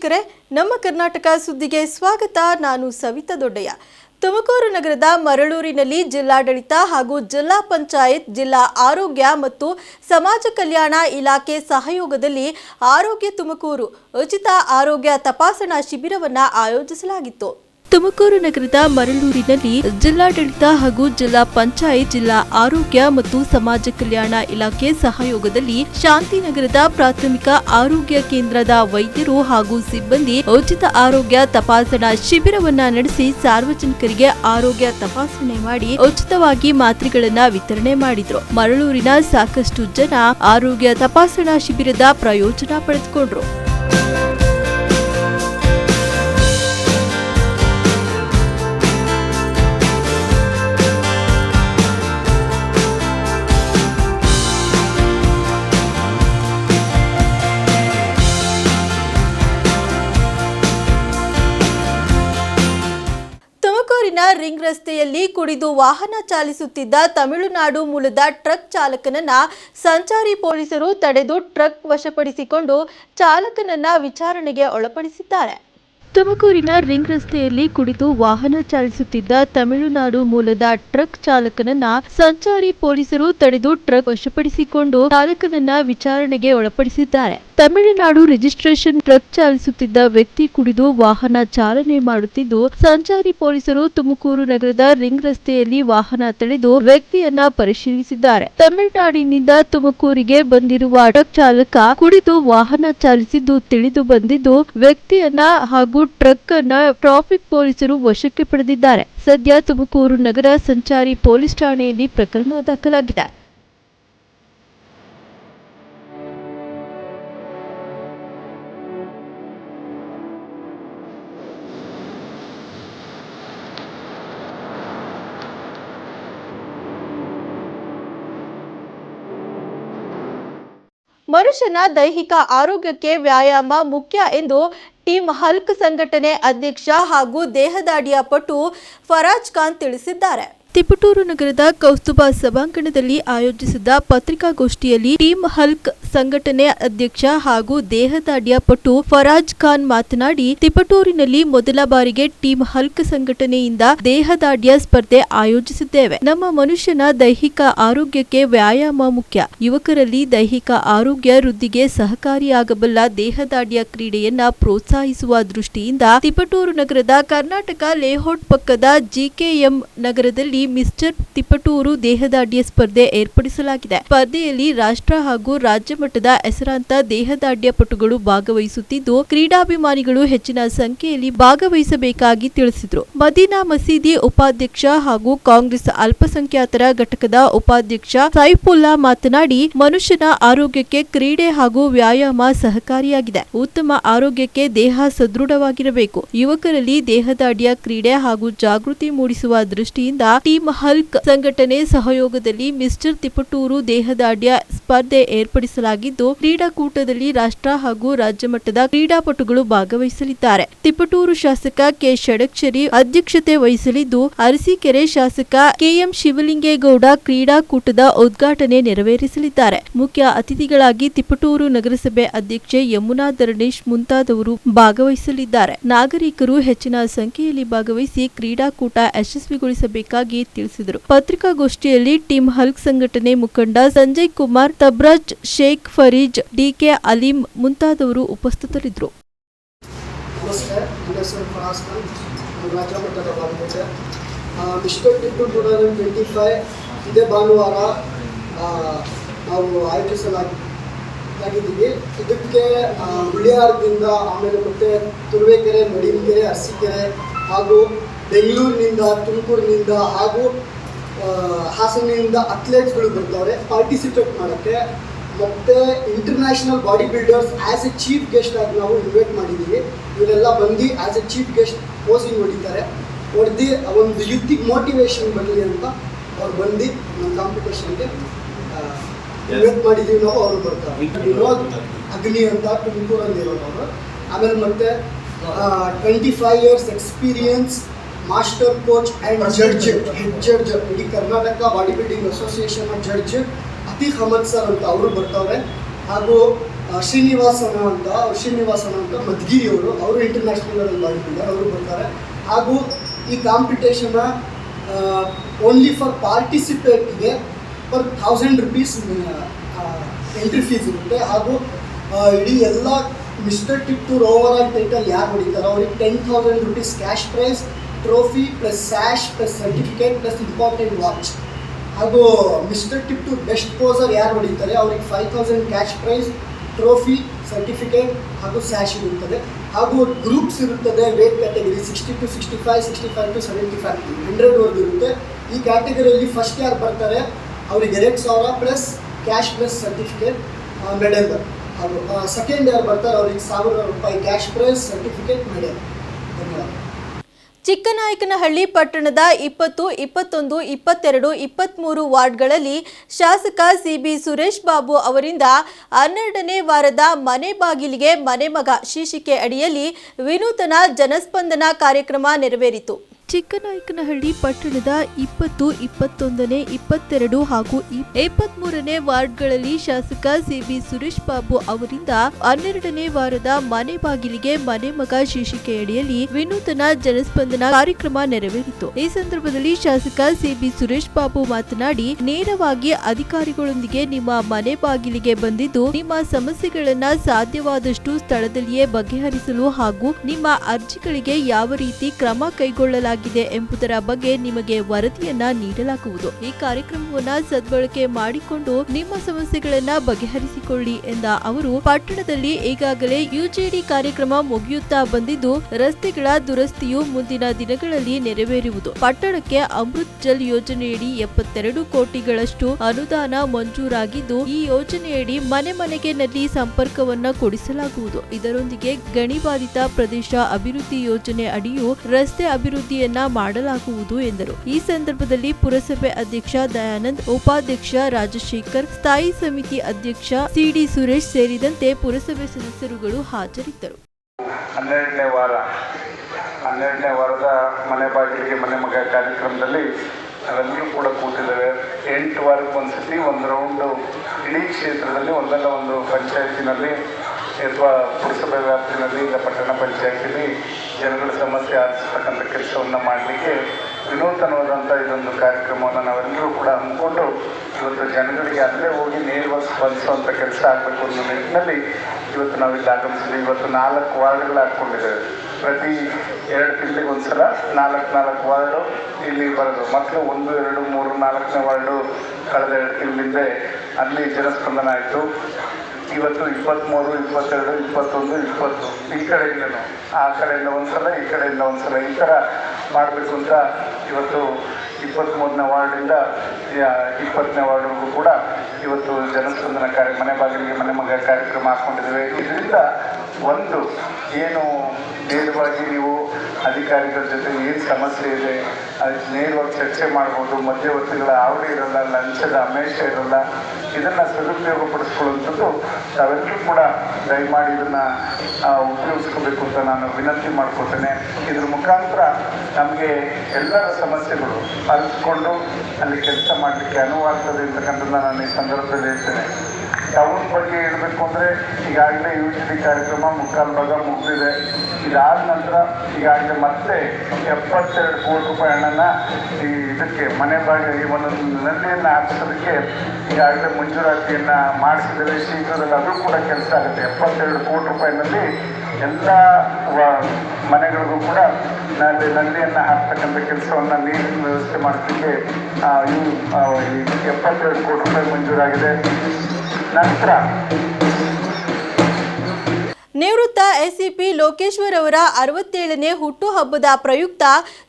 ವೀಕ್ಷಕರೇ, ನಮ್ಮ ಕರ್ನಾಟಕ ಸುದ್ದಿಗೆ ಸ್ವಾಗತ. ನಾನು ಸವಿತಾ ದೊಡ್ಡಯ್ಯ. ತುಮಕೂರು ನಗರದ ಮರಳೂರಿನಲ್ಲಿ ಜಿಲ್ಲಾಡಳಿತ ಹಾಗೂ ಜಿಲ್ಲಾ ಪಂಚಾಯತ್, ಜಿಲ್ಲಾ ಆರೋಗ್ಯ ಮತ್ತು ಸಮಾಜ ಕಲ್ಯಾಣ ಇಲಾಖೆ ಸಹಯೋಗದಲ್ಲಿ ಆರೋಗ್ಯ ತುಮಕೂರು ಉಚಿತ ಆರೋಗ್ಯ ತಪಾಸಣಾ ಶಿಬಿರವನ್ನು ಆಯೋಜಿಸಲಾಗಿತ್ತು. ತುಮಕೂರು ನಗರದ ಮರಳೂರಿನಲ್ಲಿ ಜಿಲ್ಲಾಡಳಿತ ಹಾಗೂ ಜಿಲ್ಲಾ ಪಂಚಾಯತ್, ಜಿಲ್ಲಾ ಆರೋಗ್ಯ ಮತ್ತು ಸಮಾಜ ಕಲ್ಯಾಣ ಇಲಾಖೆ ಸಹಯೋಗದಲ್ಲಿ ಶಾಂತಿನಗರದ ಪ್ರಾಥಮಿಕ ಆರೋಗ್ಯ ಕೇಂದ್ರದ ವೈದ್ಯರು ಹಾಗೂ ಸಿಬ್ಬಂದಿ ಉಚಿತ ಆರೋಗ್ಯ ತಪಾಸಣಾ ಶಿಬಿರವನ್ನ ನಡೆಸಿ ಸಾರ್ವಜನಿಕರಿಗೆ ಆರೋಗ್ಯ ತಪಾಸಣೆ ಮಾಡಿ ಉಚಿತವಾಗಿ ಮಾತ್ರೆಗಳನ್ನ ವಿತರಣೆ ಮಾಡಿದ್ರು. ಮರಳೂರಿನ ಸಾಕಷ್ಟು ಜನ ಆರೋಗ್ಯ ತಪಾಸಣಾ ಶಿಬಿರದ ಪ್ರಯೋಜನ ಪಡೆದುಕೊಂಡ್ರು. ಕುಡಿದು ವಾಹನ ಚಾಲಿಸುತ್ತಿದ್ದ ತಮಿಳುನಾಡು ಮೂಲದ ಟ್ರಕ್ ಚಾಲಕನನ್ನ ಸಂಚಾರಿ ಪೊಲೀಸರು ತಡೆದು ಟ್ರಕ್ ವಶಪಡಿಸಿಕೊಂಡು ಚಾಲಕನನ್ನ ವಿಚಾರಣೆಗೆ ಒಳಪಡಿಸಿದ್ದಾರೆ. ತುಮಕೂರಿನ ರಿಂಗ್ ರಸ್ತೆಯಲ್ಲಿ ಕುಡಿದು ವಾಹನ ಚಾಲಿಸುತ್ತಿದ್ದ ತಮಿಳುನಾಡು ಮೂಲದ ಟ್ರಕ್ ಚಾಲಕನನ್ನ ಸಂಚಾರಿ ಪೊಲೀಸರು ತಡೆದು ಟ್ರಕ್ ವಶಪಡಿಸಿಕೊಂಡು ಚಾಲಕನನ್ನ ವಿಚಾರಣೆಗೆ ಒಳಪಡಿಸಿದ್ದಾರೆ. ತಮಿಳುನಾಡು ರಿಜಿಸ್ಟ್ರೇಷನ್ ಟ್ರಕ್ ಚಾಲಿಸುತ್ತಿದ್ದ ವ್ಯಕ್ತಿ ಕುಡಿದು ವಾಹನ ಚಾಲನೆ ಮಾಡುತ್ತಿದ್ದು, ಸಂಚಾರಿ ಪೊಲೀಸರು ತುಮಕೂರು ನಗರದ ರಿಂಗ್ ರಸ್ತೆಯಲ್ಲಿ ವಾಹನ ತಡೆದು ವ್ಯಕ್ತಿಯನ್ನ ಪರಿಶೀಲಿಸಿದ್ದಾರೆ. ತಮಿಳುನಾಡಿನಿಂದ ತುಮಕೂರಿಗೆ ಬಂದಿರುವ ಟ್ರಕ್ ಚಾಲಕ ಕುಡಿದು ವಾಹನ ಚಾಲಿಸಿದ್ದು ತಿಳಿದು ಬಂದಿದ್ದು, ವ್ಯಕ್ತಿಯನ್ನ ಹಾಗೂ ಟ್ರಕ್ ಅನ್ನ ಟ್ರಾಫಿಕ್ ಪೊಲೀಸರು ವಶಕ್ಕೆ ಪಡೆದಿದ್ದಾರೆ. ಸದ್ಯ ತುಮಕೂರು ನಗರ ಸಂಚಾರಿ ಪೊಲೀಸ್ ಠಾಣೆಯಲ್ಲಿ ಪ್ರಕರಣ ದಾಖಲಾಗಿದೆ. ಮನುಷ್ಯನ ದೈಹಿಕ ಆರೋಗ್ಯಕ್ಕೆ ವ್ಯಾಯಾಮ ಮುಖ್ಯ ಎಂದು ಟೀಮ್ ಹಲ್ಕ್ ಸಂಘಟನೆ ಅಧ್ಯಕ್ಷ ಹಾಗೂ ದೇಹದಾಡಿಯ ಪಟು ಫರಾಜ್ ಖಾನ್ ತಿಳಿಸಿದ್ದಾರೆ. ತಿಪಟೂರು ನಗರದ ಕೌಸ್ತುಭ ಸಭಾಂಗಣದಲ್ಲಿ ಆಯೋಜಿಸಿದ್ದ ಪತ್ರಿಕಾಗೋಷ್ಠಿಯಲ್ಲಿ ಟೀಮ್ ಹಲ್ಕ್ ಸಂಘಟನೆ ಅಧ್ಯಕ್ಷ ಹಾಗೂ ದೇಹದಾಡಿಯ ಪಟು ಫರಾಜ್ ಖಾನ್ ಮಾತನಾಡಿ, ತಿಪಟೂರಿನಲ್ಲಿ ಮೊದಲ ಬಾರಿಗೆ ಟೀಮ್ ಹಲ್ಕ್ ಸಂಘಟನೆಯಿಂದ ದೇಹದಾಡ್ಯ ಸ್ಪರ್ಧೆ ಆಯೋಜಿಸಿದ್ದೇವೆ. ನಮ್ಮ ಮನುಷ್ಯನ ದೈಹಿಕ ಆರೋಗ್ಯಕ್ಕೆ ವ್ಯಾಯಾಮ ಮುಖ್ಯ. ಯುವಕರಲ್ಲಿ ದೈಹಿಕ ಆರೋಗ್ಯ ವೃದ್ಧಿಗೆ ಸಹಕಾರಿಯಾಗಬಲ್ಲ ದೇಹದಾಡ್ಯ ಕ್ರೀಡೆಯನ್ನ ಪ್ರೋತ್ಸಾಹಿಸುವ ದೃಷ್ಟಿಯಿಂದ ತಿಪಟೂರು ನಗರದ ಕರ್ನಾಟಕ ಲೇಔಟ್ ಪಕ್ಕದ ಜಿಕೆಎಂ ನಗರದಲ್ಲಿ ಮಿಸ್ಟರ್ ತಿಪಟೂರು ದೇಹದಾಢ್ಯ ಸ್ಪರ್ಧೆ ಏರ್ಪಡಿಸಲಾಗಿದೆ. ಸ್ಪರ್ಧೆಯಲ್ಲಿ ರಾಷ್ಟ್ರ ಹಾಗೂ ರಾಜ್ಯ ಮಟ್ಟದ ಹೆಸರಾಂತ ದೇಹದಾಡ್ಯ ಪಟುಗಳು ಭಾಗವಹಿಸುತ್ತಿದ್ದು, ಕ್ರೀಡಾಭಿಮಾನಿಗಳು ಹೆಚ್ಚಿನ ಸಂಖ್ಯೆಯಲ್ಲಿ ಭಾಗವಹಿಸಬೇಕಾಗಿ ತಿಳಿಸಿದರು. ಮದೀನಾ ಮಸೀದಿ ಉಪಾಧ್ಯಕ್ಷ ಹಾಗೂ ಕಾಂಗ್ರೆಸ್ ಅಲ್ಪಸಂಖ್ಯಾತರ ಘಟಕದ ಉಪಾಧ್ಯಕ್ಷ ಸೈಫುಲ್ಲಾ ಮಾತನಾಡಿ, ಮನುಷ್ಯನ ಆರೋಗ್ಯಕ್ಕೆ ಕ್ರೀಡೆ ಹಾಗೂ ವ್ಯಾಯಾಮ ಸಹಕಾರಿಯಾಗಿದೆ. ಉತ್ತಮ ಆರೋಗ್ಯಕ್ಕೆ ದೇಹ ಸದೃಢವಾಗಿರಬೇಕು. ಯುವಕರಲ್ಲಿ ದೇಹದಾಡ್ಯ ಕ್ರೀಡೆ ಹಾಗೂ ಜಾಗೃತಿ ಮೂಡಿಸುವ ದೃಷ್ಟಿಯಿಂದ ಟೀಮ್ ಹಲ್ಕ್ ಸಂಘಟನೆ ಸಹಯೋಗದಲ್ಲಿ ಮಿಸ್ಟರ್ ತಿಪಟೂರು ದೇಹದಾಢ್ಯ ಸ್ಪರ್ಧೆ ಏರ್ಪಡಿಸಲಾಗಿದ್ದು, ಕ್ರೀಡಾಕೂಟದಲ್ಲಿ ರಾಷ್ಟ್ರ ಹಾಗೂ ರಾಜ್ಯ ಮಟ್ಟದ ಕ್ರೀಡಾಪಟುಗಳು ಭಾಗವಹಿಸಲಿದ್ದಾರೆ. ತಿಪಟೂರು ಶಾಸಕ ಕೆ. ಷಡಕ್ಷರಿ ಅಧ್ಯಕ್ಷತೆ ವಹಿಸಲಿದ್ದು, ಅರಸೀಕೆರೆ ಶಾಸಕ ಕೆಎಂ ಶಿವಲಿಂಗೇಗೌಡ ಕ್ರೀಡಾಕೂಟದ ಉದ್ಘಾಟನೆ ನೆರವೇರಿಸಲಿದ್ದಾರೆ. ಮುಖ್ಯ ಅತಿಥಿಗಳಾಗಿ ತಿಪಟೂರು ನಗರಸಭೆ ಅಧ್ಯಕ್ಷೆ ಯಮುನಾ ಧರಣೇಶ್ ಮುಂತಾದವರು ಭಾಗವಹಿಸಲಿದ್ದಾರೆ. ನಾಗರಿಕರು ಹೆಚ್ಚಿನ ಸಂಖ್ಯೆಯಲ್ಲಿ ಭಾಗವಹಿಸಿ ಕ್ರೀಡಾಕೂಟ ಯಶಸ್ವಿಗೊಳಿಸಬೇಕಾಗಿ ತಿಳಿಸಿದರು. ಪತ್ರಿಕಾಗೋಷ್ಠಿಯಲ್ಲಿ ಟೀಮ್ ಹಲ್ಕ್ ಸಂಘಟನೆ ಮುಖಂಡ ಸಂಜಯ್ ಕುಮಾರ್, ತಬ್ರಾಜ್ ಶೇಖ್ ಫರೀಜ್ ಡಿಕೆ ಅಲೀಂ ಮುಂತಾದವರು ಉಪಸ್ಥಿತರಿದ್ದರು. ಭಾನುವಾರ ನಾವು ಆಯೋಜಿಸಲಾಗಿ ಆಗಿದ್ದೀವಿ. ಇದಕ್ಕೆ ಹುಳಿಯಾರದಿಂದ ಆಮೇಲೆ ಮತ್ತೆ ತುರುವೇಕೆರೆ ಮಡಿಕೆರೆ ಅರಸೀಕೆರೆ ಹಾಗೂ ಬೆಂಗಳೂರಿನಿಂದ ತುಮಕೂರಿನಿಂದ ಹಾಗೂ ಆ, ಹಾಸನಿಂದ ಅಥ್ಲೇಟ್ಸ್ಗಳು ಬರ್ತಾರೆ. ಪಾರ್ಟಿಸಿಪೇಟ್ ಮಾಡೋಕ್ಕೆ ಮತ್ತು international body builders as a chief guest ಆಗಿ ನಾವು ಇನ್ವೈಟ್ ಮಾಡಿದ್ದೀವಿ. ಇವರೆಲ್ಲ ಬಂದು as a chief guest posing ಹೊಡಿತಾರೆ. ಹೊಡೆದು ಒಂದು ಯುದ್ಧಿಗೆ ಮೋಟಿವೇಶನ್ ಬರಲಿ ಅಂತ ಅವ್ರು ಬಂದು ನಮ್ಮ ಕಾಂಪಿಟೇಷನ್ಗೆ ಇನ್ವೈಟ್ ಮಾಡಿದ್ದೀವಿ ನಾವು ಅವರು ಬರ್ತಾರೆ. ವಿನೋದ್ ಅಗ್ನಿ ಅಂತ ತುಮಕೂರಲ್ಲಿ ಇರೋರು ಅವರು. ಆಮೇಲೆ ಮತ್ತೆ twenty five years experience master coach and judge head judge ಇಡೀ Karnataka body building association judge Atiq Ahmed sir ಅಂತ ಅವರು ಬರ್ತಾರೆ. ಹಾಗೂ ಶ್ರೀನಿವಾಸನ ಅಂತ ಶ್ರೀನಿವಾಸನ ಅಂತ ಮದ್ಗಿರಿ ಅವರು ಅವರು ಇಂಟರ್ನ್ಯಾಷನಲ್ ಮಾಡಿದ್ದಾರೆ ಅವರು ಬರ್ತಾರೆ. ಹಾಗೂ ಈ ಕಾಂಪಿಟೇಷನ್ನ only for ಪಾರ್ಟಿಸಿಪೇಟ್ಗೆ per thousand rupees entry fees ಇರುತ್ತೆ. ಹಾಗೂ ಇಡೀ ಎಲ್ಲ mister tip to overall title ಯಾರು ಹೊಡಿತಾರೆ ಅವ್ರಿಗೆ ten thousand rupees cash prize trophy plus sash plus certificate plus important watch ಹಾಗೂ mister tip to best poser ಯಾರು ಹೊಡಿತಾರೆ ಅವ್ರಿಗೆ five thousand cash prize trophy certificate ಹಾಗೂ ಸ್ಯಾಶ್ ಇರುತ್ತದೆ. ಹಾಗೂ ಗ್ರೂಪ್ಸ್ ಇರುತ್ತದೆ weight category sixty to sixty five sixty five to seventy five ಹಂಡ್ರೆಡ್ವರೆಗೂ ಇರುತ್ತೆ. ಈ ಕ್ಯಾಟಗರಿಯಲ್ಲಿ ಫಸ್ಟ್ ಯಾರು ಬರ್ತಾರೆ? ಅವ್ರಿಗೆ ಎರಡು ಸಾವಿರ plus cash plus certificate medal ಅವರು ಸೆಕೆಂಡ್ ಇಯರ್ ಬರ್ತಾರೆ ಅವ್ರಿಗೆ ಸಾವಿರ ರೂಪಾಯಿ ಕ್ಯಾಶ್ ಪ್ರೈಸ್ ಸರ್ಟಿಫಿಕೇಟ್ ಮೆಡಲ್ ಧನ್ಯವಾದ. ಚಿಕ್ಕನಾಯಕನಹಳ್ಳಿ ಪಟ್ಟಣದ ಇಪ್ಪತ್ತು, ಇಪ್ಪತ್ತೊಂದು, ಇಪ್ಪತ್ತೆರಡು ಇಪ್ಪತ್ತ್ಮೂರು ವಾರ್ಡ್ಗಳಲ್ಲಿ ಶಾಸಕ ಸಿಬಿ ಸುರೇಶ್ ಬಾಬು ಅವರಿಂದ ಹನ್ನೆರಡನೇ ವಾರದ ಮನೆ ಬಾಗಿಲಿಗೆ ಮನೆ ಮಗ ಶೀರ್ಷಿಕೆ ಅಡಿಯಲ್ಲಿ ವಿನೂತನ ಜನಸ್ಪಂದನ ಕಾರ್ಯಕ್ರಮ ನೆರವೇರಿತು. ಚಿಕ್ಕನಾಯಕನಹಳ್ಳಿ ಪಟ್ಟಣದ ಇಪ್ಪತ್ತು, ಇಪ್ಪತ್ತೊಂದನೇ, ಇಪ್ಪತ್ತೆರಡು ಹಾಗೂ ಇಪ್ಪತ್ಮೂರನೇ ವಾರ್ಡ್ಗಳಲ್ಲಿ ಶಾಸಕ ಸಿಬಿ ಸುರೇಶ್ ಬಾಬು ಅವರಿಂದ ಹನ್ನೆರಡನೇ ವಾರದ ಮನೆ ಬಾಗಿಲಿಗೆ ಮನೆ ಮಗ ಶೀರ್ಷಿಕೆಯಡಿಯಲ್ಲಿ ವಿನೂತನ ಜನಸ್ಪಂದನ ಕಾರ್ಯಕ್ರಮ ನೆರವೇರಿತು. ಈ ಸಂದರ್ಭದಲ್ಲಿ ಶಾಸಕ ಸಿಬಿ ಸುರೇಶ್ ಬಾಬು ಮಾತನಾಡಿ, ನೇರವಾಗಿ ಅಧಿಕಾರಿಗಳೊಂದಿಗೆ ನಿಮ್ಮ ಮನೆ ಬಾಗಿಲಿಗೆ ಬಂದಿದ್ದು, ನಿಮ್ಮ ಸಮಸ್ಯೆಗಳನ್ನ ಸಾಧ್ಯವಾದಷ್ಟು ಸ್ಥಳದಲ್ಲಿಯೇ ಬಗೆಹರಿಸಲು ಹಾಗೂ ನಿಮ್ಮ ಅರ್ಜಿಗಳಿಗೆ ಯಾವ ರೀತಿ ಕ್ರಮ ಕೈಗೊಳ್ಳಲಾಗಿದೆ ಎಂಬುದರ ಬಗ್ಗೆ ನಿಮಗೆ ವರದಿಯನ್ನ ನೀಡಲಾಗುವುದು. ಈ ಕಾರ್ಯಕ್ರಮವನ್ನ ಸದ್ಬಳಕೆ ಮಾಡಿಕೊಂಡು ನಿಮ್ಮ ಸಮಸ್ಯೆಗಳನ್ನ ಬಗೆಹರಿಸಿಕೊಳ್ಳಿ ಎಂದ ಅವರು, ಪಟ್ಟಣದಲ್ಲಿ ಈಗಾಗಲೇ ಯುಜಿಡಿ ಕಾರ್ಯಕ್ರಮ ಮುಗಿಯುತ್ತಾ ಬಂದಿದ್ದು, ರಸ್ತೆಗಳ ದುರಸ್ತಿಯು ಮುಂದಿನ ದಿನಗಳಲ್ಲಿ ನೆರವೇರುವುದು. ಪಟ್ಟಣಕ್ಕೆ ಅಮೃತ್ ಜಲ್ ಯೋಜನೆಯಡಿ ಎಪ್ಪತ್ತೆರಡು ಕೋಟಿಗಳಷ್ಟು ಅನುದಾನ ಮಂಜೂರಾಗಿದ್ದು, ಈ ಯೋಜನೆಯಡಿ ಮನೆ ಮನೆಗೆ ನಲ್ಲಿ ಸಂಪರ್ಕವನ್ನ ಕೊಡಿಸಲಾಗುವುದು. ಇದರೊಂದಿಗೆ ಗಣಿಬಾಧಿತ ಪ್ರದೇಶ ಅಭಿವೃದ್ಧಿ ಯೋಜನೆ ಅಡಿಯು ರಸ್ತೆ ಅಭಿವೃದ್ಧಿಯನ್ನ ಮಾಡಲಾಗುವುದು ಎಂದರು. ಈ ಸಂದರ್ಭದಲ್ಲಿ ಪುರಸಭೆ ಅಧ್ಯಕ್ಷ ದಯಾನಂದ್, ಉಪಾಧ್ಯಕ್ಷ ರಾಜಶೇಖರ್, ಸ್ಥಾಯಿ ಸಮಿತಿ ಅಧ್ಯಕ್ಷ ಸಿಡಿ ಸುರೇಶ್ ಸೇರಿದಂತೆ ಪುರಸಭೆ ಸದಸ್ಯರುಗಳು ಹಾಜರಿದ್ದರು. ಹನ್ನೆರಡನೇ ವಾರ, ಹನ್ನೆರಡನೇ ವಾರದ ಮನೆ ಬಾಗಿಲಿಗೆ ಮನೆ ಮಗ ಕಾರ್ಯಕ್ರಮದಲ್ಲಿ ನಾವೆಲ್ಲರೂ ಕೂಡ ಕೂತಿದ್ದೇವೆ ಎಂಟು ವಾರಕ್ಕೆ ಒಂದು ಸತಿ ಒಂದು ರೌಂಡು ಇಡೀ ಕ್ಷೇತ್ರದಲ್ಲಿ ಒಂದಲ್ಲ ಒಂದು ಪಂಚಾಯತಿನಲ್ಲಿ ಅಥವಾ ಪುರಸಭೆ ವ್ಯಾಪ್ತಿನಲ್ಲಿ ಇಲ್ಲ, ಪಟ್ಟಣ ಪಂಚಾಯತಿಲಿ ಜನಗಳ ಸಮಸ್ಯೆ ಆರಿಸ್ತಕ್ಕಂಥ ಕೆಲಸವನ್ನು ಮಾಡಲಿಕ್ಕೆ ವಿನೂತನವಾದಂಥ ಇದೊಂದು ಕಾರ್ಯಕ್ರಮವನ್ನು ನಾವೆಲ್ಲರೂ ಕೂಡ ಹಮ್ಮಿಕೊಂಡು ಇವತ್ತು ಜನಗಳಿಗೆ ಅಲ್ಲೇ ಹೋಗಿ ನೇರವಾಗಿ ಸ್ಪಂದಿಸುವಂಥ ಕೆಲಸ ಆಗಬೇಕು ಅನ್ನೋ ನಿಟ್ಟಿನಲ್ಲಿ ಇವತ್ತು ನಾವಿಲ್ಲಿ ಆಗಮಿಸಿದ್ವಿ. ಇವತ್ತು ನಾಲ್ಕು ವಾರ್ಡ್ಗಳು ಹಾಕ್ಕೊಂಡಿದ್ದೇವೆ ಪ್ರತಿ ಎರಡು ತಿಂಗಳಿಗೆ ಒಂದು ಸಲ ನಾಲ್ಕು ನಾಲ್ಕು ವಾರ್ಡು ಇಲ್ಲಿ ಬರೋದು. ಮಕ್ಕಳು ಒಂದು, ಎರಡು, ಮೂರು, ನಾಲ್ಕನೇ ವಾರ್ಡು ಕಳೆದ ಎರಡು ತಿಂಗಳಿಂದ ಅಲ್ಲಿ ಜನಸ್ಪಂದನ ಆಯಿತು. ಇವತ್ತು ಇಪ್ಪತ್ತ್ಮೂರು ಇಪ್ಪತ್ತೆರಡು, ಇಪ್ಪತ್ತೊಂದು, ಇಪ್ಪತ್ತು. ಈ ಕಡೆಯಿಂದ ಆ ಕಡೆಯಿಂದ ಒಂದು ಸಲ ಈ ಕಡೆಯಿಂದ ಒಂದು ಸಲ ಈ ಥರ ಮಾಡಬೇಕು ಅಂತ ಇವತ್ತು ಇಪ್ಪತ್ತ್ಮೂರನೇ ವಾರ್ಡಿಂದ ಇಪ್ಪತ್ತನೇ ವಾರ್ಡ್ವರೆಗೂ ಕೂಡ ಇವತ್ತು ಜನಸ್ಪಂದನ ಕಾರ್ಯ, ಮನೆ ಬಾಗಿಲಿಗೆ ಮನೆ ಮಗ ಕಾರ್ಯಕ್ರಮ ಹಾಕ್ಕೊಂಡಿದ್ದೇವೆ ಇದರಿಂದ ಒಂದು, ಏನು ನೇರವಾಗಿ ನೀವು ಅಧಿಕಾರಿಗಳ ಜೊತೆ ಏನು ಸಮಸ್ಯೆ ಇದೆ, ಅದಕ್ಕೆ ನೇರವಾಗಿ ಚರ್ಚೆ ಮಾಡ್ಬೋದು, ಮಧ್ಯವರ್ತಿಗಳ ಆವಡಿ ಇರಲ್ಲ, ಲಂಚದ ಅಮೇಶ ಇರಲ್ಲ, ಇದನ್ನು ಸದುಪಯೋಗ ಪಡಿಸ್ಕೊಳ್ಳುವಂಥದ್ದು ತಾವೆಲ್ಲರೂ ಕೂಡ ದಯಮಾಡಿ ಇದನ್ನು ಉಪಯೋಗಿಸ್ಕೋಬೇಕು ಅಂತ ನಾನು ವಿನಂತಿ ಮಾಡ್ಕೊಳ್ತೇನೆ. ಇದ್ರ ಮುಖಾಂತರ ನಮಗೆ ಎಲ್ಲರ ಸಮಸ್ಯೆಗಳು ಅರಿತುಕೊಂಡು ಅಲ್ಲಿ ಕೆಲಸ ಮಾಡಲಿಕ್ಕೆ ಅನುವಾಗ್ತದೆ ಅಂತಕ್ಕಂಥದ್ದನ್ನ ನಾನು ಈ ಸಂದರ್ಭದಲ್ಲಿ ಹೇಳ್ತೇನೆ. ಟೌನ್ ಬಗ್ಗೆ ಹೇಳಬೇಕು ಅಂದರೆ ಈಗಾಗಲೇ ಯು ಸಿ ಕಾರ್ಯಕ್ರಮ ಮುಕ್ಕಾಲು ಭಾಗ ಮುಗಿದಿದೆ. ಇದಾದ ನಂತರ ಈಗಾಗಲೇ ಮತ್ತೆ ಎಪ್ಪತ್ತೆರಡು ಕೋಟಿ ರೂಪಾಯಿ ಹಣನ ಈ ಇದಕ್ಕೆ ಮನೆ ಈ ಒಂದು ನಲ್ಲಿಯನ್ನು ಹಾಕಿಸೋದಕ್ಕೆ ಈಗಾಗಲೇ ಮಂಜೂರಾತಿಯನ್ನು ಮಾಡಿಸಿದರೆ ಶೀಘ್ರದಲ್ಲಿ ಅದು ಕೂಡ ಕೆಲಸ ಆಗುತ್ತೆ. ಎಪ್ಪತ್ತೆರಡು ಕೋಟಿ ರೂಪಾಯಿನಲ್ಲಿ ಎಲ್ಲ ಮನೆಗಳಿಗೂ ಕೂಡ ನಲ್ಲಿ ನಲ್ಲಿಯನ್ನು ಹಾಕ್ತಕ್ಕಂಥ ಕೆಲಸವನ್ನು ನೀರಿನ ವ್ಯವಸ್ಥೆ ಮಾಡೋದಕ್ಕೆ ಈ ಎಪ್ಪತ್ತೆರಡು ಕೋಟಿ ರೂಪಾಯಿ ಮಂಜೂರಾಗಿದೆ. ನಂತರ ನಿವೃತ್ತ ಎಸಿಪಿ ಲೋಕೇಶ್ವರ್ ಅವರ ಅರವತ್ತೇಳನೇ ಹುಟ್ಟುಹಬ್ಬದ ಪ್ರಯುಕ್ತ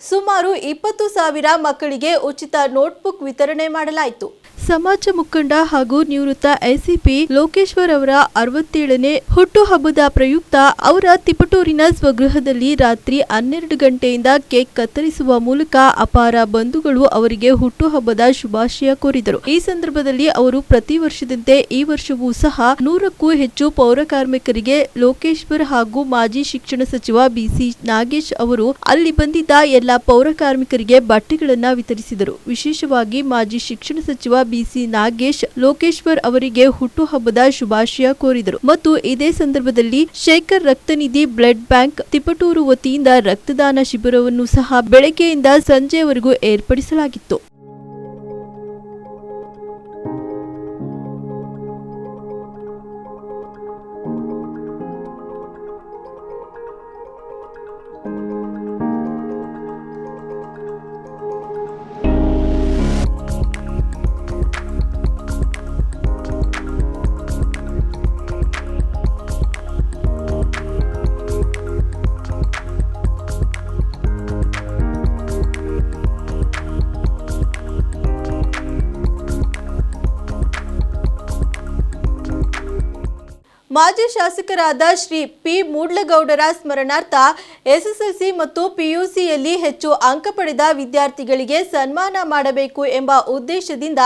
ಸುಮಾರು ಇಪ್ಪತ್ತು ಸಾವಿರ ಮಕ್ಕಳಿಗೆ ಉಚಿತ ನೋಟ್ಬುಕ್ ವಿತರಣೆ ಮಾಡಲಾಯಿತು. ಸಮಾಜ ಮುಖಂಡ ಹಾಗೂ ನಿವೃತ್ತ ಎಸಿಪಿ ಲೋಕೇಶ್ವರ್ ಅವರ ಅರವತ್ತೇಳನೇ ಹುಟ್ಟುಹಬ್ಬದ ಪ್ರಯುಕ್ತ ಅವರ ತಿಪಟೂರಿನ ಸ್ವಗೃಹದಲ್ಲಿ ರಾತ್ರಿ ಹನ್ನೆರಡು ಗಂಟೆಯಿಂದ ಕೇಕ್ ಕತ್ತರಿಸುವ ಮೂಲಕ ಅಪಾರ ಬಂಧುಗಳು ಅವರಿಗೆ ಹುಟ್ಟುಹಬ್ಬದ ಶುಭಾಶಯ ಕೋರಿದರು. ಈ ಸಂದರ್ಭದಲ್ಲಿ ಅವರು ಪ್ರತಿ ವರ್ಷದಂತೆ ಈ ವರ್ಷವೂ ಸಹ ನೂರಕ್ಕೂ ಹೆಚ್ಚು ಪೌರ ಕಾರ್ಮಿಕರಿಗೆ ಲೋಕೇಶ್ವರ್ ಹಾಗೂ ಮಾಜಿ ಶಿಕ್ಷಣ ಸಚಿವ ಬಿಸಿ ನಾಗೇಶ್ ಅವರು ಅಲ್ಲಿ ಬಂದಿದ್ದ ಎಲ್ಲ ಪೌರ ಕಾರ್ಮಿಕರಿಗೆ ಬಟ್ಟೆಗಳನ್ನ ವಿತರಿಸಿದರು. ವಿಶೇಷವಾಗಿ ಮಾಜಿ ಶಿಕ್ಷಣ ಸಚಿವ ಬಿಸಿ ನಾಗೇಶ್, ಲೋಕೇಶ್ವರ್ ಅವರಿಗೆ ಹುಟ್ಟುಹಬ್ಬದ ಶುಭಾಶಯ ಕೋರಿದರು. ಮತ್ತು ಇದೇ ಸಂದರ್ಭದಲ್ಲಿ ಶೇಖರ್ ರಕ್ತನಿಧಿ ಬ್ಲಡ್ ಬ್ಯಾಂಕ್ ತಿಪಟೂರು ವತಿಯಿಂದ ರಕ್ತದಾನ ಶಿಬಿರವನ್ನು ಸಹ ಬೆಳಗ್ಗೆಯಿಂದ ಸಂಜೆಯವರೆಗೂ ಏರ್ಪಡಿಸಲಾಗಿತ್ತು. ಶಾಸಕರಾದ ಶ್ರೀ ಪಿ ಮೂಡ್ಲಗೌಡರ ಸ್ಮರಣಾರ್ಥ ಎಸ್ಎಸ್ಎಲ್ಸಿ ಮತ್ತು ಪಿಯುಸಿಯಲ್ಲಿ ಹೆಚ್ಚು ಅಂಕ ಪಡೆದ ವಿದ್ಯಾರ್ಥಿಗಳಿಗೆ ಸನ್ಮಾನ ಮಾಡಬೇಕು ಎಂಬ ಉದ್ದೇಶದಿಂದ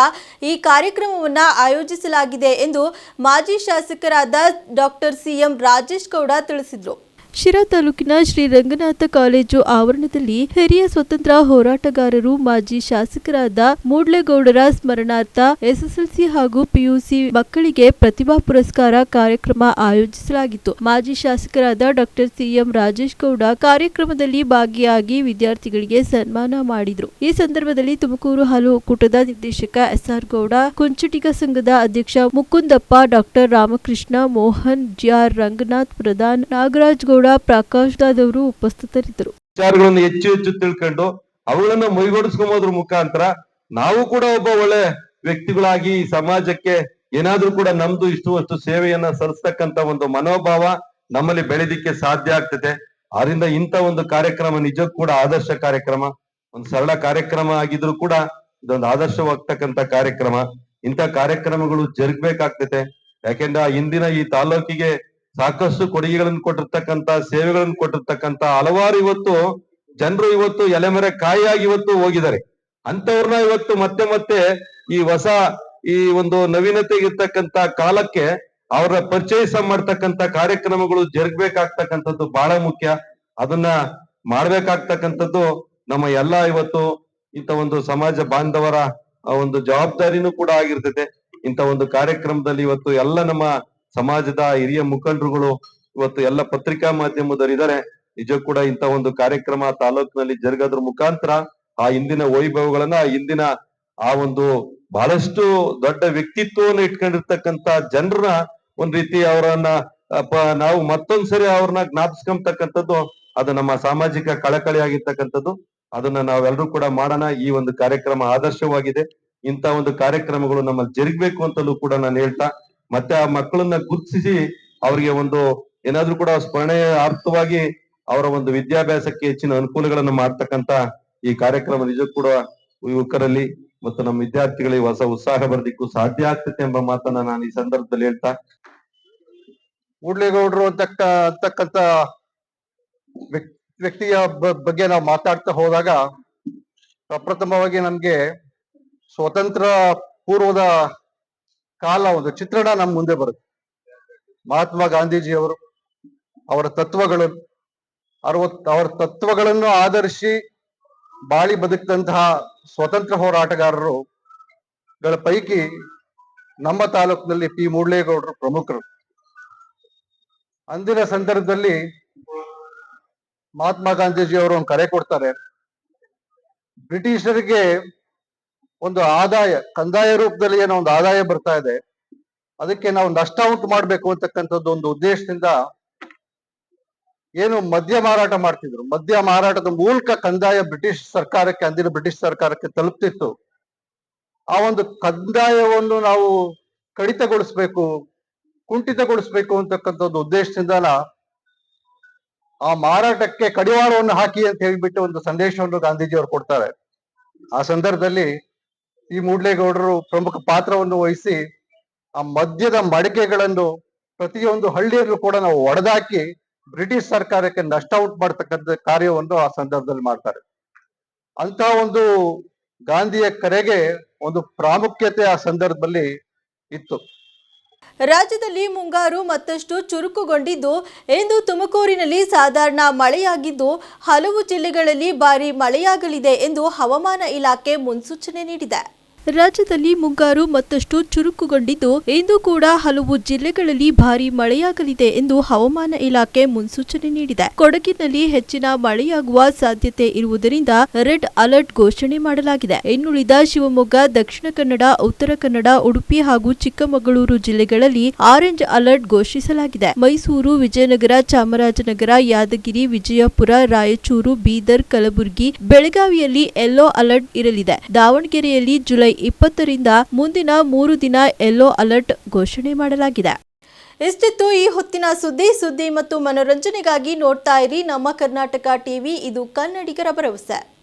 ಈ ಕಾರ್ಯಕ್ರಮವನ್ನು ಆಯೋಜಿಸಲಾಗಿದೆ ಎಂದು ಮಾಜಿ ಶಾಸಕರಾದ ಡಾಕ್ಟರ್ ಸಿಎಂ ರಾಜೇಶ್ ಗೌಡ ತಿಳಿಸಿದರು. ಶಿರಾ ತಾಲೂಕಿನ ಶ್ರೀ ರಂಗನಾಥ ಕಾಲೇಜು ಆವರಣದಲ್ಲಿ ಹಿರಿಯ ಸ್ವತಂತ್ರ ಹೋರಾಟಗಾರರು, ಮಾಜಿ ಶಾಸಕರಾದ ಮೂಡ್ಲೆಗೌಡರ ಸ್ಮರಣಾರ್ಥ ಎಸ್ಎಸ್ಎಲ್ಸಿ ಹಾಗೂ ಪಿಯುಸಿ ಮಕ್ಕಳಿಗೆ ಪ್ರತಿಭಾ ಪುರಸ್ಕಾರ ಕಾರ್ಯಕ್ರಮ ಆಯೋಜಿಸಲಾಗಿತ್ತು. ಮಾಜಿ ಶಾಸಕರಾದ ಡಾಕ್ಟರ್ ಸಿಎಂ ರಾಜೇಶ್ ಗೌಡ ಕಾರ್ಯಕ್ರಮದಲ್ಲಿ ಭಾಗಿಯಾಗಿ ವಿದ್ಯಾರ್ಥಿಗಳಿಗೆ ಸನ್ಮಾನ ಮಾಡಿದರು. ಈ ಸಂದರ್ಭದಲ್ಲಿ ತುಮಕೂರು ಹಾಲು ಒಕ್ಕೂಟದ ನಿರ್ದೇಶಕ ಎಸ್ಆರ್ ಗೌಡ, ಕುಂಚುಟಿಗ ಸಂಘದ ಅಧ್ಯಕ್ಷ Mukundappa, doctor Ramakrishna, Mohan G R Ranganath Pradhan, Nagaraj Gowda Prakash ದಾದ್ ಅವರು ಉಪಸ್ಥಿತರಿದ್ದರು. ವಿಚಾರಗಳನ್ನು ಹೆಚ್ಚು ಹೆಚ್ಚು ತಿಳ್ಕೊಂಡು ಅವುಗಳನ್ನ ಮೈಗೂಡಿಸ್ಕೊಂಬೋದ್ರ ಮುಖಾಂತರ ನಾವು ಕೂಡ ಒಬ್ಬ ಒಳ್ಳೆ ವ್ಯಕ್ತಿಗಳಾಗಿ ಸಮಾಜಕ್ಕೆ ಏನಾದ್ರೂ ಕೂಡ ನಮ್ದು ಇಷ್ಟು ಅಷ್ಟು ಸೇವೆಯನ್ನ ಸಲ್ಲಿಸ್ತಕ್ಕಂತ ಒಂದು ಮನೋಭಾವ ನಮ್ಮಲ್ಲಿ ಬೆಳೆದಿಕ್ಕೆ ಸಾಧ್ಯ ಆಗ್ತದೆ. ಆದ್ರಿಂದ ಇಂಥ ಒಂದು ಕಾರ್ಯಕ್ರಮ ನಿಜಕ್ಕೂ ಕೂಡ ಆದರ್ಶ ಕಾರ್ಯಕ್ರಮ. ಒಂದು ಸರಳ ಕಾರ್ಯಕ್ರಮ ಆಗಿದ್ರು ಕೂಡ ಇದೊಂದು ಆದರ್ಶವಾಗ್ತಕ್ಕಂತ ಕಾರ್ಯಕ್ರಮ. ಇಂಥ ಕಾರ್ಯಕ್ರಮಗಳು ಜರುಗಬೇಕಾಗ್ತದೆ. ಯಾಕೆಂದ್ರೆ ಆ ಇಂದಿನ ಈ ತಾಲೂಕಿಗೆ ಸಾಕಷ್ಟು ಕೊಡುಗೆಗಳನ್ನು ಕೊಟ್ಟಿರ್ತಕ್ಕಂತ ಸೇವೆಗಳನ್ನು ಕೊಟ್ಟಿರ್ತಕ್ಕಂತ ಹಲವಾರು ಇವತ್ತು ಜನರು ಇವತ್ತು ಎಲೆಮರೆ ಕಾಯಿಯಾಗಿ ಇವತ್ತು ಹೋಗಿದ್ದಾರೆ. ಅಂತವ್ರನ್ನ ಇವತ್ತು ಮತ್ತೆ ಮತ್ತೆ ಈ ಹೊಸ ಈ ಒಂದು ನವೀನತೆಗಿರ್ತಕ್ಕಂತ ಕಾಲಕ್ಕೆ ಅವರ ಪರಿಚಯಿಸ ಮಾಡ್ತಕ್ಕಂತ ಕಾರ್ಯಕ್ರಮಗಳು ಜರುಗಬೇಕಾಗ್ತಕ್ಕಂಥದ್ದು ಬಹಳ ಮುಖ್ಯ. ಅದನ್ನ ಮಾಡ್ಬೇಕಾಗ್ತಕ್ಕಂಥದ್ದು ನಮ್ಮ ಎಲ್ಲ ಇವತ್ತು ಇಂಥ ಒಂದು ಸಮಾಜ ಬಾಂಧವರ ಒಂದು ಜವಾಬ್ದಾರಿನೂ ಕೂಡ ಆಗಿರ್ತದೆ ಇಂಥ ಒಂದು ಕಾರ್ಯಕ್ರಮದಲ್ಲಿ ಇವತ್ತು ಎಲ್ಲ ನಮ್ಮ ಸಮಾಜದ ಹಿರಿಯ ಮುಖಂಡರುಗಳು ಇವತ್ತು ಎಲ್ಲ ಪತ್ರಿಕಾ ಮಾಧ್ಯಮದವರಿದ್ದಾರೆ. ನಿಜ ಕೂಡ ಇಂತ ಒಂದು ಕಾರ್ಯಕ್ರಮ ತಾಲೂಕಿನಲ್ಲಿ ಜರುಗೋದ್ರ ಮುಖಾಂತರ ಆ ಹಿಂದಿನ ವೈಭವಗಳನ್ನ, ಆ ಹಿಂದಿನ ಆ ಒಂದು ಬಹಳಷ್ಟು ದೊಡ್ಡ ವ್ಯಕ್ತಿತ್ವವನ್ನು ಇಟ್ಕೊಂಡಿರ್ತಕ್ಕಂತ ಜನರನ್ನ ಒಂದ್ ರೀತಿ ಅವರನ್ನ ನಾವು ಮತ್ತೊಂದ್ಸರಿ ಅವ್ರನ್ನ ಜ್ಞಾಪಿಸ್ಕೊಂತಕ್ಕಂಥದ್ದು ಅದು ನಮ್ಮ ಸಾಮಾಜಿಕ ಕಳಕಳಿ ಆಗಿರ್ತಕ್ಕಂಥದ್ದು. ಅದನ್ನ ನಾವೆಲ್ಲರೂ ಕೂಡ ಮಾಡೋಣ. ಈ ಒಂದು ಕಾರ್ಯಕ್ರಮ ಆದರ್ಶವಾಗಿದೆ. ಇಂತ ಒಂದು ಕಾರ್ಯಕ್ರಮಗಳು ನಮ್ಮಲ್ಲಿ ಜರುಗಬೇಕು ಅಂತಲೂ ಕೂಡ ನಾನು ಹೇಳ್ತಾ ಮತ್ತೆ ಆ ಮಕ್ಕಳನ್ನ ಗುರುತಿಸಿ ಅವರಿಗೆ ಒಂದು ಏನಾದ್ರೂ ಕೂಡ ಸ್ಮರಣೆಯ ಅರ್ಥವಾಗಿ ಅವರ ಒಂದು ವಿದ್ಯಾಭ್ಯಾಸಕ್ಕೆ ಹೆಚ್ಚಿನ ಅನುಕೂಲಗಳನ್ನು ಮಾಡ್ತಕ್ಕಂತ ಈ ಕಾರ್ಯಕ್ರಮ ನಿಜಕ್ಕೂ ಕೂಡ ಯುವಕರಲ್ಲಿ ಮತ್ತು ನಮ್ಮ ವಿದ್ಯಾರ್ಥಿಗಳಿಗೆ ಹೊಸ ಉತ್ಸಾಹ ಬರದಿಕ್ಕೂ ಸಾಧ್ಯ ಆಗ್ತದೆ ಎಂಬ ಮಾತನ್ನ ನಾನು ಈ ಸಂದರ್ಭದಲ್ಲಿ ಹೇಳ್ತಾ ಕೂಡ್ಲೇಗೌಡರು ಅಂತಕ್ಕ, ಅಂತಕ್ಕಂತ ವ್ಯಕ್- ವ್ಯಕ್ತಿಯ ಬಗ್ಗೆ ನಾವು ಮಾತಾಡ್ತಾ ಹೋದಾಗ ಪ್ರಪ್ರಥಮವಾಗಿ ನಮ್ಗೆ ಸ್ವತಂತ್ರ ಪೂರ್ವದ ಕಾಲ, ಒಂದು ಚಿತ್ರಣ ನಮ್ ಮುಂದೆ ಬರುತ್ತೆ. ಮಹಾತ್ಮ ಗಾಂಧೀಜಿಯವರು ಅವರ ತತ್ವಗಳು, ಅರವತ್, ಅವರ ತತ್ವಗಳನ್ನು ಆಧರಿಸಿ ಬಾಳಿ ಬದುಕಿದಂತಹ ಸ್ವತಂತ್ರ ಹೋರಾಟಗಾರರು ಗಳ ಪೈಕಿ ನಮ್ಮ ತಾಲೂಕಿನಲ್ಲಿ ಪಿ. ಮೂಡ್ಲೇಗೌಡರು ಪ್ರಮುಖರು. ಅಂದಿನ ಸಂದರ್ಭದಲ್ಲಿ ಮಹಾತ್ಮ ಗಾಂಧೀಜಿ ಅವರು ಒಂದು ಕರೆ ಕೊಡ್ತಾರೆ. ಬ್ರಿಟಿಷರಿಗೆ ಒಂದು ಆದಾಯ, ಕಂದಾಯ ರೂಪದಲ್ಲಿ ಏನೋ ಒಂದು ಆದಾಯ ಬರ್ತಾ ಇದೆ. ಅದಕ್ಕೆ ನಾವು ನಷ್ಟ ಉಂಟು ಮಾಡ್ಬೇಕು ಅಂತಕ್ಕಂಥದ್ದು ಒಂದು ಉದ್ದೇಶದಿಂದ ಏನು ಮದ್ಯ ಮಾರಾಟ ಮಾಡ್ತಿದ್ರು. ಮದ್ಯ ಮಾರಾಟದ ಮೂಲಕ ಕಂದಾಯ ಬ್ರಿಟಿಷ್ ಸರ್ಕಾರಕ್ಕೆ, ಅಂದಿನ ಬ್ರಿಟಿಷ್ ಸರ್ಕಾರಕ್ಕೆ ತಲುಪ್ತಿತ್ತು. ಆ ಒಂದು ಕಂದಾಯವನ್ನು ನಾವು ಕಡಿತಗೊಳಿಸ್ಬೇಕು, ಕುಂಠಿತಗೊಳಿಸ್ಬೇಕು ಅಂತಕ್ಕಂಥದ್ದು ಉದ್ದೇಶದಿಂದನ ಆ ಮಾರಾಟಕ್ಕೆ ಕಡಿವಾಣವನ್ನು ಹಾಕಿ ಅಂತ ಹೇಳಿಬಿಟ್ಟು ಒಂದು ಸಂದೇಶವನ್ನು ಗಾಂಧೀಜಿಯವರು ಕೊಡ್ತಾರೆ. ಆ ಸಂದರ್ಭದಲ್ಲಿ ಈ ಮೂಡ್ಲೇಗೌಡರು ಪ್ರಮುಖ ಪಾತ್ರವನ್ನು ವಹಿಸಿ ಆ ಮದ್ಯದ ಮಡಿಕೆಗಳನ್ನು ಪ್ರತಿಯೊಂದು ಹಳ್ಳಿಯಲ್ಲೂ ಕೂಡ ನಾವು ಒಡೆದಾಕಿ ಬ್ರಿಟಿಷ್ ಸರ್ಕಾರಕ್ಕೆ ನಷ್ಟ ಔಟ್ ಮಾಡ್ತಕ್ಕಂಥ ಕಾರ್ಯವನ್ನು ಆ ಸಂದರ್ಭದಲ್ಲಿ ಮಾಡ್ತಾರೆ. ಅಂತ ಒಂದು ಗಾಂಧಿಯ ಕರೆಗೆ ಒಂದು ಪ್ರಾಮುಖ್ಯತೆ ಆ ಸಂದರ್ಭದಲ್ಲಿ ಇತ್ತು. ರಾಜ್ಯದಲ್ಲಿ ಮುಂಗಾರು ಮತ್ತಷ್ಟು ಚುರುಕುಗೊಂಡಿದ್ದು, ಇಂದು ತುಮಕೂರಿನಲ್ಲಿ ಸಾಧಾರಣ ಮಳೆಯಾಗಿದ್ದು, ಹಲವು ಜಿಲ್ಲೆಗಳಲ್ಲಿ ಭಾರೀ ಮಳೆಯಾಗಲಿದೆ ಎಂದು ಹವಾಮಾನ ಇಲಾಖೆ ಮುನ್ಸೂಚನೆ ನೀಡಿದೆ. ರಾಜ್ಯದಲ್ಲಿ ಮುಂಗಾರು ಮತ್ತಷ್ಟು ಚುರುಕುಗೊಂಡಿದ್ದು, ಇಂದು ಕೂಡ ಹಲವು ಜಿಲ್ಲೆಗಳಲ್ಲಿ ಭಾರೀ ಮಳೆಯಾಗಲಿದೆ ಎಂದು ಹವಾಮಾನ ಇಲಾಖೆ ಮುನ್ಸೂಚನೆ ನೀಡಿದೆ. ಕೊಡಗಿನಲ್ಲಿ ಹೆಚ್ಚಿನ ಮಳೆಯಾಗುವ ಸಾಧ್ಯತೆ ಇರುವುದರಿಂದ ರೆಡ್ ಅಲರ್ಟ್ ಘೋಷಣೆ ಮಾಡಲಾಗಿದೆ. ಇನ್ನುಳಿದ ಶಿವಮೊಗ್ಗ, ದಕ್ಷಿಣ ಕನ್ನಡ, ಉತ್ತರ ಕನ್ನಡ, ಉಡುಪಿ ಹಾಗೂ ಚಿಕ್ಕಮಗಳೂರು ಜಿಲ್ಲೆಗಳಲ್ಲಿ ಆರೆಂಜ್ ಅಲರ್ಟ್ ಘೋಷಿಸಲಾಗಿದೆ. ಮೈಸೂರು, ವಿಜಯನಗರ, ಚಾಮರಾಜನಗರ, ಯಾದಗಿರಿ, ವಿಜಯಪುರ, ರಾಯಚೂರು, ಬೀದರ್, ಕಲಬುರಗಿ, ಬೆಳಗಾವಿಯಲ್ಲಿ ಯೆಲ್ಲೋ ಅಲರ್ಟ್ ಇರಲಿದೆ. ದಾವಣಗೆರೆಯಲ್ಲಿ ಜುಲೈ ಇಪ್ಪತ್ತರಿಂದ ಮುಂದಿನ ಮೂರು ದಿನ ಯೆಲ್ಲೋ ಅಲರ್ಟ್ ಘೋಷಣೆ ಮಾಡಲಾಗಿದೆ. ಇಷ್ಟಿತ್ತು ಈ ಹೊತ್ತಿನ ಸುದ್ದಿ? ಸುದ್ದಿ ಮತ್ತು ಮನೋರಂಜನೆಗಾಗಿ ನೋಡ್ತಾ ಇರಿ ನಮ್ಮ ಕರ್ನಾಟಕ ಟಿವಿ. ಇದು ಕನ್ನಡಿಗರ ಭರವಸೆ.